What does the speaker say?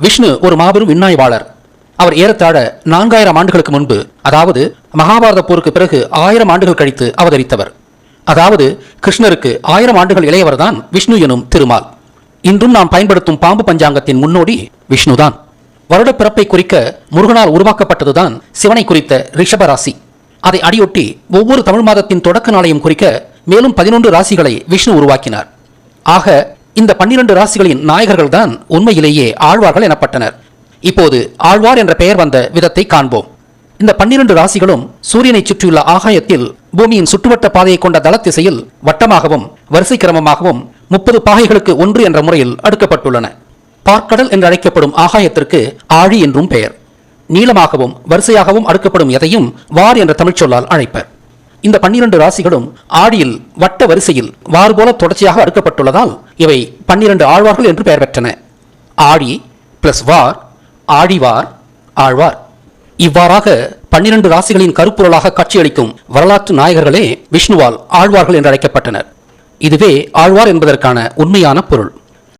விஷ்ணு ஒரு மாபெரும் விண்ணாய்வாளர் அவர் ஏறத்தாழ நான்காயிரம் ஆண்டுகளுக்கு முன்பு அதாவது மகாபாரத போருக்கு பிறகு ஆயிரம் ஆண்டுகள் கழித்து அவதரித்தவர். அதாவது கிருஷ்ணருக்கு ஆயிரம் ஆண்டுகள் இளையவர்தான் விஷ்ணு எனும் திருமால். இன்றும் நாம் பயன்படுத்தும் பாம்பு பஞ்சாங்கத்தின் முன்னோடி விஷ்ணுதான். வருட பிறப்பை குறிக்க முருகனால் உருவாக்கப்பட்டதுதான் சிவனை குறித்த ரிஷப ராசி அதை அடியொட்டி ஒவ்வொரு தமிழ் மாதத்தின் தொடக்க நாளையும் குறிக்க மேலும் பதினொன்று ராசிகளை விஷ்ணு உருவாக்கினார். ஆக இந்த பன்னிரண்டு ராசிகளின் நாயகர்கள் தான் உண்மையிலேயே ஆழ்வார்கள் எனப்பட்டனர். இப்போது ஆழ்வார் என்ற பெயர் வந்த விதத்தை காண்போம். இந்த பன்னிரண்டு ராசிகளும் சூரியனை சுற்றியுள்ள ஆகாயத்தில் பூமியின் சுற்றுவட்ட பாதையை கொண்ட தளத்திசையில் வட்டமாகவும் வரிசை கிரமமாகவும் முப்பது பாகைகளுக்கு ஒன்று என்ற முறையில் அடுக்கப்பட்டுள்ளன. பார்க்கடல் என்று அழைக்கப்படும் ஆகாயத்திற்கு ஆழி என்றும் பெயர். நீளமாகவும் வரிசையாகவும் அடுக்கப்படும் எதையும் வார் என்ற தமிழ்ச்சொல்லால் அழைப்பர். இந்த பன்னிரண்டு ராசிகளும் ஆடியில் வட்ட வரிசையில் வார் போல தொடர்ச்சியாக அடுக்கப்பட்டுள்ளதால் இவை பன்னிரண்டு ஆழ்வார்கள் என்று பெயர் பெற்றன. ஆடி பிளஸ் வார் ஆழிவார் ஆழ்வார். இவ்வாறாக பன்னிரண்டு ராசிகளின் கருப்பொருளாக காட்சியளிக்கும் வரலாற்று நாயகர்களே விஷ்ணுவால் ஆழ்வார்கள் என்று அழைக்கப்பட்டனர் இதுவே ஆழ்வார் என்பதற்கான உண்மையான பொருள்.